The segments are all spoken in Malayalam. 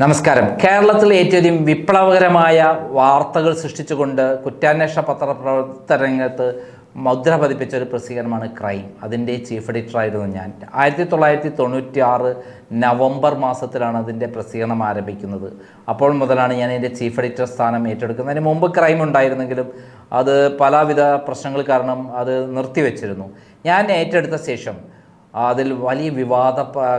നമസ്കാരം. കേരളത്തിൽ ഏറ്റവും വിപ്ലവകരമായ വാർത്തകൾ സൃഷ്ടിച്ചുകൊണ്ട് കുറ്റാന്വേഷണ പത്രപ്രവർത്തന രംഗത്ത് മുദ്ര പതിപ്പിച്ച ഒരു പ്രസിദ്ധീകരണമാണ് ക്രൈം. അതിന്റെ ചീഫ് എഡിറ്ററായിരുന്നു ഞാൻ. ആയിരത്തി തൊള്ളായിരത്തി തൊണ്ണൂറ്റി ആറ് നവംബർ മാസത്തിലാണ് അതിന്റെ പ്രസിദ്ധീകരണം ആരംഭിക്കുന്നത്. അപ്പോൾ മുതലാണ് ഞാൻ എന്റെ ചീഫ് എഡിറ്റർ സ്ഥാനം ഏറ്റെടുക്കുന്നത്. അതിന് മുമ്പ് ക്രൈം ഉണ്ടായിരുന്നെങ്കിലും അത് പലവിധ പ്രശ്നങ്ങൾ കാരണം അത് നിർത്തിവെച്ചിരുന്നു. ഞാൻ ഏറ്റെടുത്ത ശേഷം അതിൽ വലിയ വിവാദ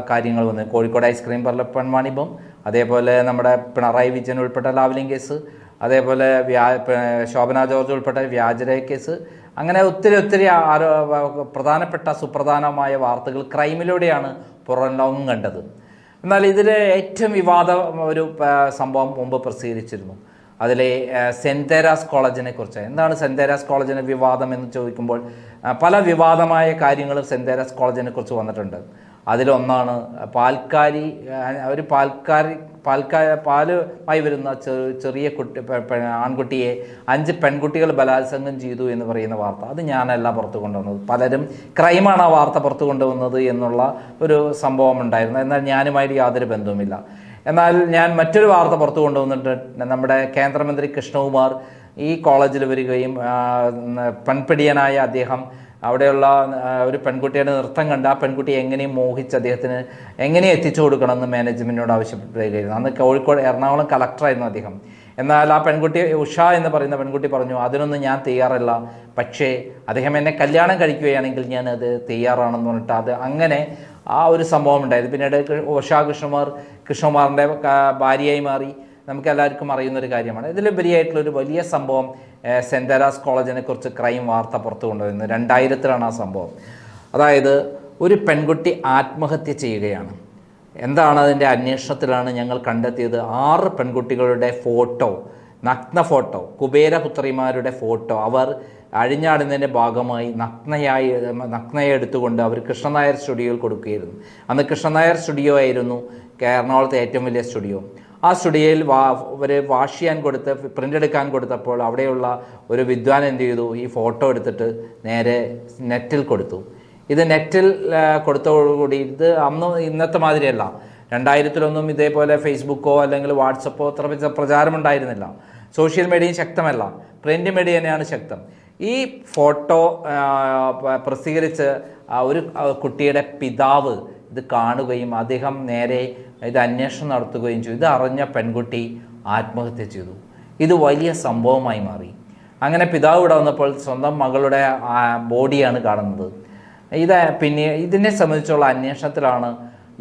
കാര്യങ്ങൾ വന്നു. കോഴിക്കോട് ഐസ്ക്രീം പാർലർ പെൺവാണിഭം അതേപോലെ നമ്മുടെ പിണറായി വിജയൻ ഉൾപ്പെട്ട ലാവലിംഗ് കേസ് അതേപോലെ വ്യാ ശോഭന ജോർജ് ഉൾപ്പെട്ട വ്യാജരേഖ കേസ്. അങ്ങനെ ഒത്തിരി ഒത്തിരി പ്രധാനപ്പെട്ട സുപ്രധാനമായ വാർത്തകൾ ക്രൈമിലൂടെയാണ് പുറം ലോകം കണ്ടത്. എന്നാൽ ഇതിലെ ഏറ്റവും വിവാദ ഒരു സംഭവം മുമ്പ് പ്രസിദ്ധീകരിച്ചിരുന്നു. അതിലെ ആ, സെന്റ് തെരാസ് കോളേജിനെ കുറിച്ച്. എന്താണ് സെന്റ് തേരാസ് കോളേജിന് വിവാദം എന്ന് ചോദിക്കുമ്പോൾ പല വിവാദമായ കാര്യങ്ങളും സെന്റ് തേരാസ് കോളേജിനെ കുറിച്ച് വന്നിട്ടുണ്ട്. അതിലൊന്നാണ് പാൽക്കാരി അവർ പാൽക്കാരി പാൽക്കാ പാലുമായി വരുന്ന ചെറിയ കുട്ടി ആൺകുട്ടിയെ അഞ്ച് പെൺകുട്ടികൾ ബലാത്സംഗം ചെയ്തു എന്ന് പറയുന്ന വാർത്ത. അത് ഞാനല്ല പുറത്തു കൊണ്ടുവന്നത്. പലരും ക്രൈമാണ് ആ വാർത്ത പുറത്തു കൊണ്ടുവന്നത് എന്നുള്ള ഒരു സംഭവം ഉണ്ടായിരുന്നു എന്നാൽ ഞാനുമായിട്ട് യാതൊരു ബന്ധവുമില്ല. എന്നാൽ ഞാൻ മറ്റൊരു വാർത്ത പുറത്തു കൊണ്ടുവന്നിട്ട് നമ്മുടെ കേന്ദ്രമന്ത്രി കൃഷ്ണകുമാർ ഈ കോളേജിൽ വരികയും പെൺപിടിയനായ അദ്ദേഹം അവിടെയുള്ള ഒരു പെൺകുട്ടിയുടെ നൃത്തം കണ്ട് ആ പെൺകുട്ടിയെ എങ്ങനെയും മോഹിച്ച് അദ്ദേഹത്തിന് എങ്ങനെ എത്തിച്ചു കൊടുക്കണമെന്ന് മാനേജ്മെന്റിനോട് ആവശ്യപ്പെടുകയായിരുന്നു അന്ന് കോഴിക്കോട് എറണാകുളം കളക്ടറായിരുന്നു അദ്ദേഹം. എന്നാൽ ആ പെൺകുട്ടി ഉഷ എന്ന് പറയുന്ന പെൺകുട്ടി പറഞ്ഞു അതിനൊന്നും ഞാൻ തയ്യാറല്ല. പക്ഷേ അദ്ദേഹം എന്നെ കല്യാണം കഴിക്കുകയാണെങ്കിൽ ഞാൻ അത് തയ്യാറാണെന്ന് പറഞ്ഞിട്ട് അത് അങ്ങനെ ആ ഒരു സംഭവം ഉണ്ടായത്. പിന്നീട് കൃ- കൃഷ്ണമാർ കൃഷ്ണകുമാറിന്റെ ഭാര്യയായി മാറി. നമുക്ക് എല്ലാവർക്കും അറിയുന്ന ഒരു കാര്യമാണ്. ഇതിലുപരിയായിട്ടുള്ള ഒരു വലിയ സംഭവം സെന്റ് സെന്റ് തെരാസ് കോളേജിനെ കുറിച്ച് ക്രൈം വാർത്ത പുറത്തു കൊണ്ടുവരുന്നത് രണ്ടായിരത്തിലാണ് ആ സംഭവം. അതായത് ഒരു പെൺകുട്ടി ആത്മഹത്യ ചെയ്യുകയാണ്. എന്താണ് അതിന്റെ അന്വേഷണത്തിലാണ് ഞങ്ങൾ കണ്ടെത്തിയത്? ആറ് പെൺകുട്ടികളുടെ ഫോട്ടോ നഗ്ന ഫോട്ടോ കുബേരപുത്രിമാരുടെ ഫോട്ടോ. അവർ അഴിഞ്ഞാടുന്നതിന്റെ ഭാഗമായി നഗ്നയായി നഗ്നയെ എടുത്തുകൊണ്ട് അവർ കൃഷ്ണനായർ സ്റ്റുഡിയോയിൽ കൊടുക്കുകയായിരുന്നു. അന്ന് കൃഷ്ണനായർ സ്റ്റുഡിയോ ആയിരുന്നു എറണാകുളത്തെ ഏറ്റവും വലിയ സ്റ്റുഡിയോ. ആ സ്റ്റുഡിയോയിൽ വാ ഒരു വാഷ് ചെയ്യാൻ കൊടുത്ത് പ്രിന്റ് എടുക്കാൻ കൊടുത്തപ്പോൾ അവിടെയുള്ള ഒരു വിദ്വാൻ എന്ത് ചെയ്തു? ഈ ഫോട്ടോ എടുത്തിട്ട് നേരെ നെറ്റിൽ കൊടുത്തു. ഇത് നെറ്റിൽ കൊടുത്തോടുകൂടി ഇത് അന്ന് ഇന്നത്തെ മാതിരിയല്ല. രണ്ടായിരത്തിലൊന്നും ഇതേപോലെ ഫേസ്ബുക്കോ അല്ലെങ്കിൽ വാട്സപ്പോ അത്ര പ്രച- പ്രചാരമുണ്ടായിരുന്നില്ല. സോഷ്യൽ മീഡിയയും ശക്തമല്ല. പ്രിന്റ് മീഡിയ തന്നെയാണ് ശക്തം. ഈ ഫോട്ടോ പ്രസിദ്ധീകരിച്ച് ഒരു കുട്ടിയുടെ പിതാവ് ഇത് കാണുകയും അദ്ദേഹം നേരെ ഇത് അന്വേഷണം നടത്തുകയും ചെയ്തു. ഇത് പെൺകുട്ടി ആത്മഹത്യ ചെയ്തു. ഇത് വലിയ സംഭവമായി മാറി. അങ്ങനെ പിതാവ് ഇവിടെ വന്നപ്പോൾ സ്വന്തം മകളുടെ ബോഡിയാണ് കാണുന്നത്. ഇത് പിന്നെ ഇതിനെ സംബന്ധിച്ചുള്ള അന്വേഷണത്തിലാണ്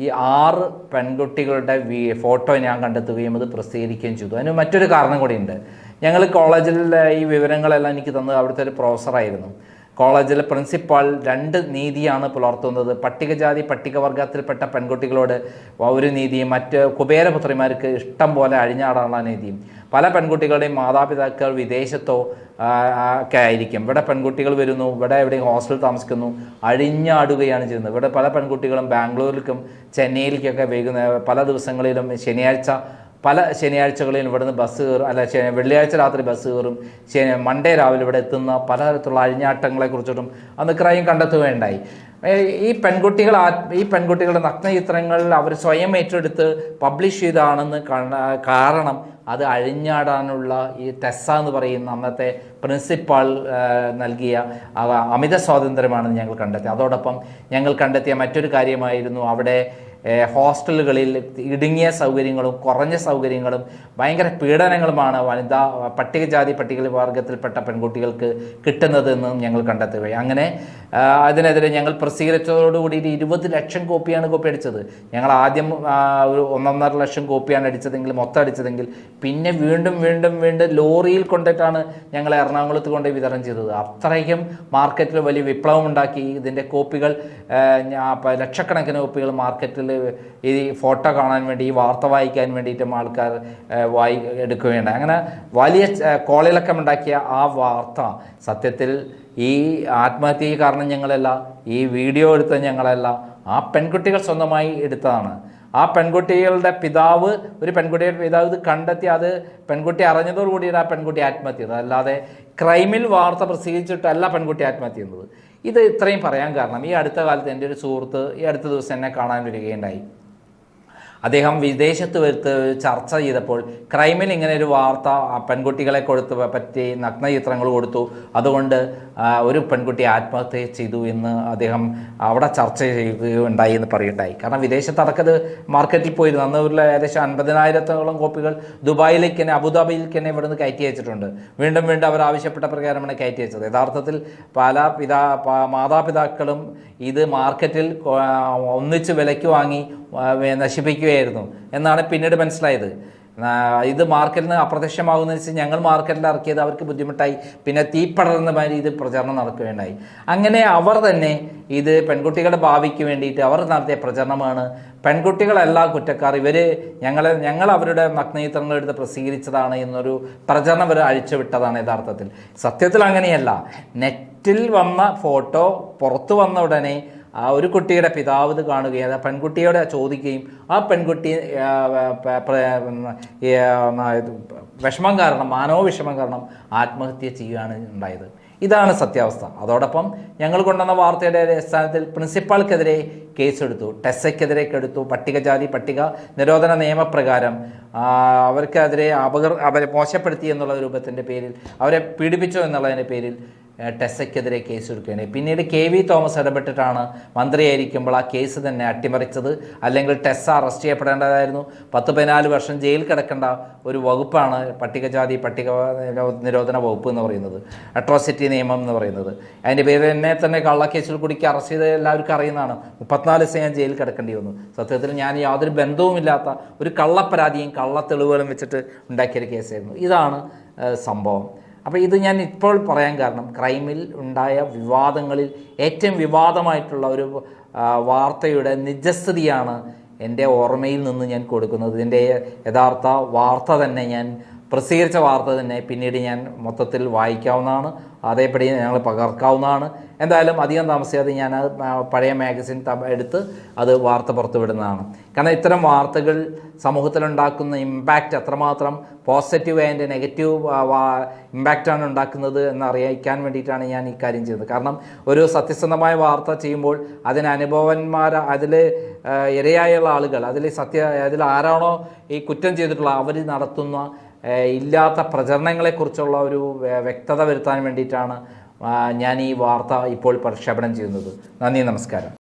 ഈ ആറ് പെൺകുട്ടികളുടെ ഫോട്ടോ ഞാൻ കണ്ടെത്തുകയും അത് പ്രസിദ്ധീകരിക്കുകയും ചെയ്തു. അതിന് മറ്റൊരു കാരണം കൂടിയുണ്ട്. ഞങ്ങൾ കോളേജിലെ ഈ വിവരങ്ങളെല്ലാം എനിക്ക് തന്നത് അവിടുത്തെ ഒരു പ്രൊഫസറായിരുന്നു കോളേജിലെ പ്രിൻസിപ്പാൾ രണ്ട് നീതിയാണ് പുലർത്തുന്നത്. പട്ടികജാതി പട്ടികവർഗത്തിൽപ്പെട്ട പെൺകുട്ടികളോട് ഒരു നീതിയും മറ്റ് കുബേരപുത്രിമാർക്ക് ഇഷ്ടം പോലെ അഴിഞ്ഞാടാനുള്ള നീതിയും. പല പെൺകുട്ടികളുടെയും മാതാപിതാക്കൾ വിദേശത്തോ ഒക്കെ ആയിരിക്കും. ഇവിടെ പെൺകുട്ടികൾ വരുന്നു ഇവിടെ എവിടെയും ഹോസ്റ്റലിൽ താമസിക്കുന്നു അഴിഞ്ഞാടുകയാണ് ചെയ്യുന്നത്. ഇവിടെ പല പെൺകുട്ടികളും ബാംഗ്ലൂരിലേക്കും ചെന്നൈയിലേക്കൊക്കെ വൈകുന്ന പല ദിവസങ്ങളിലും ശനിയാഴ്ച പല ശനിയാഴ്ചകളിൽ ഇവിടുന്ന് ബസ് കയറും. അല്ല വെള്ളിയാഴ്ച രാത്രി ബസ് കയറും. ശനി മൺഡേ രാവിലെ ഇവിടെ എത്തുന്ന പലതരത്തിലുള്ള അഴിഞ്ഞാട്ടങ്ങളെ കുറിച്ചിട്ടും അന്ന് ക്രൈം കണ്ടെത്തുകയുണ്ടായി. ഈ പെൺകുട്ടികൾ ഈ പെൺകുട്ടികളുടെ നഗ്നചിത്രങ്ങൾ അവർ സ്വയം ഏറ്റെടുത്ത് പബ്ലിഷ് ചെയ്താണെന്ന് കാരണം അത് അഴിഞ്ഞാടാനുള്ള ഈ ടെസ്സ എന്ന് പറയുന്ന അന്നത്തെ പ്രിൻസിപ്പാൾ നൽകിയ അമിത സ്വാതന്ത്ര്യമാണെന്ന് ഞങ്ങൾ കണ്ടെത്തി. അതോടൊപ്പം ഞങ്ങൾ കണ്ടെത്തിയ മറ്റൊരു കാര്യമായിരുന്നു അവിടെ ഹോസ്റ്റലുകളിൽ ഇടുങ്ങിയ സൗകര്യങ്ങളും കുറഞ്ഞ സൗകര്യങ്ങളും ഭയങ്കര പീഡനങ്ങളുമാണ് വനിതാ പട്ടികജാതി പട്ടിക വർഗത്തിൽപ്പെട്ട പെൺകുട്ടികൾക്ക് കിട്ടുന്നതെന്നും ഞങ്ങൾ കണ്ടെത്തുകയായി അങ്ങനെ അതിനെതിരെ ഞങ്ങൾ പ്രസിദ്ധീകരിച്ചതോടുകൂടി ഇരുപത് ലക്ഷം കോപ്പിയാണ് കോപ്പി അടിച്ചത്. ഞങ്ങൾ ആദ്യം ഒരു ഒന്നൊന്നര ലക്ഷം കോപ്പിയാണ് അടിച്ചതെങ്കിൽ മൊത്തം അടിച്ചതെങ്കിൽ പിന്നെ വീണ്ടും വീണ്ടും വീണ്ടും ലോറിയിൽ കൊണ്ടിട്ടാണ് ഞങ്ങൾ എറണാകുളത്ത് കൊണ്ട് വിതരണം ചെയ്തത്. അത്രയും മാർക്കറ്റിൽ വലിയ വിപ്ലവം ഉണ്ടാക്കി ഇതിന്റെ കോപ്പികൾ ലക്ഷക്കണക്കിന് കോപ്പികൾ മാർക്കറ്റിൽ ഈ ഫോട്ടോ കാണാൻ വേണ്ടി ഈ വാർത്ത വായിക്കാൻ വേണ്ടിയിട്ടും ആൾക്കാർ വായി എടുക്കുകയുണ്ട് അങ്ങനെ വലിയ ഉണ്ടാക്കിയ ആ വാർത്ത സത്യത്തിൽ ഈ ആത്മഹത്യ കാരണം ഞങ്ങളല്ല ഈ വീഡിയോ എടുത്ത ഞങ്ങളല്ല ആ പെൺകുട്ടികൾ സ്വന്തമായി എടുത്തതാണ്. ആ പെൺകുട്ടികളുടെ പിതാവ് ഒരു പെൺകുട്ടിയുടെ പിതാവ് ഇത് കണ്ടെത്തി അത് പെൺകുട്ടി അറിഞ്ഞതോടുകൂടിയാണ് ആ പെൺകുട്ടി ആത്മഹത്യ ചെയ്തത് അല്ലാതെ ക്രൈമിൽ വാർത്ത പ്രസിദ്ധീകരിച്ചിട്ടല്ല പെൺകുട്ടി ആത്മഹത്യ ചെയ്യുന്നത് ഇത് ഇത്രയും പറയാൻ കാരണം ഈ അടുത്ത കാലത്ത് എന്റെ ഒരു സുഹൃത്ത് ഈ അടുത്ത ദിവസം എന്നെ കാണാൻ വരികയുണ്ടായി. അദ്ദേഹം വിദേശത്ത് വരുത്ത് ചർച്ച ചെയ്തപ്പോൾ ക്രൈമിൽ ഇങ്ങനെ ഒരു വാർത്ത പെൺകുട്ടികളെ കൊടുത്ത് പറ്റി നഗ്നചിത്രങ്ങൾ കൊടുത്തു. അതുകൊണ്ട് ഒരു പെൺകുട്ടി ആത്മഹത്യ ചെയ്തു എന്ന് അദ്ദേഹം അവിടെ ചർച്ച ചെയ്യുകയുണ്ടായി എന്ന് പറയുണ്ടായി കാരണം വിദേശത്ത് അടക്കത് മാർക്കറ്റിൽ പോയിരുന്നു അന്ന് ഒരു ഏകദേശം അൻപതിനായിരത്തോളം കോപ്പികൾ ദുബായിലേക്ക് തന്നെ അബുദാബിയിലേക്ക് തന്നെ ഇവിടുന്ന് കയറ്റി അയച്ചിട്ടുണ്ട്. വീണ്ടും വീണ്ടും അവർ ആവശ്യപ്പെട്ട പ്രകാരമാണ് കയറ്റി അയച്ചത്. യഥാർത്ഥത്തിൽ പല പിതാ മാതാപിതാക്കളും ഇത് മാർക്കറ്റിൽ ഒന്നിച്ച് വിലയ്ക്ക് വാങ്ങി ആ, നശിപ്പിക്കുകയായിരുന്നു എന്നാണ് പിന്നീട് മനസ്സിലായത്. ഇത് മാർക്കറ്റിൽ നിന്ന് അപ്രത്യക്ഷമാകുന്ന വെച്ച് ഞങ്ങൾ മാർക്കറ്റിൽ ഇറക്കിയത് അവർക്ക് ബുദ്ധിമുട്ടായി. പിന്നെ തീപ്പടർന്ന പടർന്ന മാതിരി ഇത് പ്രചരണം നടക്കുകയുണ്ടായി. അങ്ങനെ അവർ തന്നെ ഇത് പെൺകുട്ടികളുടെ ഭാവിക്ക് വേണ്ടിയിട്ട് അവർ നടത്തിയ പ്രചരണമാണ്. പെൺകുട്ടികളല്ല കുറ്റക്കാർ. ഇവർ ഞങ്ങളെ ഞങ്ങൾ അവരുടെ നഗ്നചിത്രങ്ങൾ എടുത്ത് പ്രസിദ്ധീകരിച്ചതാണ് എന്നൊരു പ്രചരണം അവർ അഴിച്ചുവിട്ടതാണ് യഥാർത്ഥത്തിൽ. സത്യത്തിൽ അങ്ങനെയല്ല. നെറ്റിൽ വന്ന ഫോട്ടോ പുറത്തു വന്ന ഉടനെ ആ ഒരു കുട്ടിയുടെ പിതാവ് ഇത് കാണുകയും ആ പെൺകുട്ടിയോട് ചോദിക്കുകയും ആ പെൺകുട്ടി വിഷമം കാരണം മാനവവിഷമം കാരണം ആത്മഹത്യ ചെയ്യുകയാണ് ഉണ്ടായത്. ഇതാണ് സത്യാവസ്ഥ. അതോടൊപ്പം ഞങ്ങൾ കൊണ്ടുവന്ന വാർത്തയുടെ അടിസ്ഥാനത്തിൽ പ്രിൻസിപ്പാൾക്കെതിരെ കേസെടുത്തു ടെസ്സയ്ക്കെതിരെ എടുത്തു പട്ടികജാതി പട്ടിക നിരോധന നിയമപ്രകാരം. അവർക്കെതിരെ അപകർ അവരെ മോശപ്പെടുത്തി എന്നുള്ള രൂപത്തിന്റെ പേരിൽ അവരെ പീഡിപ്പിച്ചു എന്നുള്ളതിന്റെ പേരിൽ ടെസ്സയ്ക്കെതിരെ കേസ് എടുക്കുകയാണ്. പിന്നീട് കെ വി തോമസ് ഇടപെട്ടിട്ടാണ് മന്ത്രിയായിരിക്കുമ്പോൾ ആ കേസ് തന്നെ അട്ടിമറിച്ചത്. അല്ലെങ്കിൽ ടെസ്സ അറസ്റ്റ് ചെയ്യപ്പെടേണ്ടതായിരുന്നു. പത്ത് പതിനാല് വർഷം ജയിൽ കിടക്കേണ്ട ഒരു വകുപ്പാണ് പട്ടികജാതി പട്ടിക നിരോ- നിരോധന വകുപ്പ് എന്ന് പറയുന്നത്. അട്രോസിറ്റി നിയമം എന്ന് പറയുന്നത്. അതിന്റെ പേരിൽ എന്നെ തന്നെ കള്ളക്കേസിൽ കുടിക്ക് അറസ്റ്റ് ചെയ്ത എല്ലാവർക്കും അറിയുന്നതാണ്. മുപ്പത്തിനാല് ദിവസം ഞാൻ ജയിൽ കിടക്കേണ്ടി വന്നു. സത്യത്തിൽ ഞാൻ യാതൊരു ബന്ധവുമില്ലാത്ത ഒരു കള്ളപ്പരാതിയും കള്ള തെളിവുകളും വെച്ചിട്ട് ഉണ്ടാക്കിയൊരു കേസായിരുന്നു ഇതാണ് സംഭവം. അപ്പോൾ ഇത് ഞാൻ ഇപ്പോൾ പറയാൻ കാരണം ക്രൈമിൽ ഉണ്ടായ വിവാദങ്ങളിൽ ഏറ്റവും വിവാദമായിട്ടുള്ള ഒരു വാർത്തയുടെ നിജസ്ഥിതിയാണ് എന്റെ ഓർമ്മയിൽ നിന്ന് ഞാൻ കൊടുക്കുന്നത്. ഇതിന്റെ യഥാർത്ഥ വാർത്ത തന്നെ ഞാൻ പ്രസിദ്ധീകരിച്ച വാർത്ത തന്നെ പിന്നീട് ഞാൻ മൊത്തത്തിൽ വായിക്കാവുന്നതാണ്. അതേപടി ഞങ്ങൾ പകർക്കാവുന്നതാണ്. എന്തായാലും അധികം താമസിയാതെ ഞാൻ പഴയ മാഗസിൻ എടുത്ത് അത് വാർത്ത പുറത്തുവിടുന്നതാണ്. കാരണം ഇത്തരം വാർത്തകൾ സമൂഹത്തിലുണ്ടാക്കുന്ന ഇമ്പാക്റ്റ് അത്രമാത്രം പോസിറ്റീവ് ആൻഡ് നെഗറ്റീവ് ഇമ്പാക്റ്റാണ് ഉണ്ടാക്കുന്നത് എന്ന് അറിയിക്കാൻ വേണ്ടിയിട്ടാണ് ഞാൻ ഈ കാര്യം ചെയ്യുന്നത് കാരണം ഒരു സത്യസന്ധമായ വാർത്ത ചെയ്യുമ്പോൾ അതിന് അനുഭവന്മാർ അതിൽ ഇരയായുള്ള ആളുകൾ അതിൽ സത്യ അതിൽ ആരാണോ ഈ കുറ്റം ചെയ്തിട്ടുള്ള അവർ നടത്തുന്ന ഇല്ലാത്ത പ്രചരണങ്ങളെക്കുറിച്ചുള്ള ഒരു വ്യക്തത വരുത്താൻ വേണ്ടിയിട്ടാണ് ഞാൻ ഈ വാർത്ത ഇപ്പോൾ പ്രക്ഷേപണം ചെയ്യുന്നത്. നന്ദി നമസ്കാരം.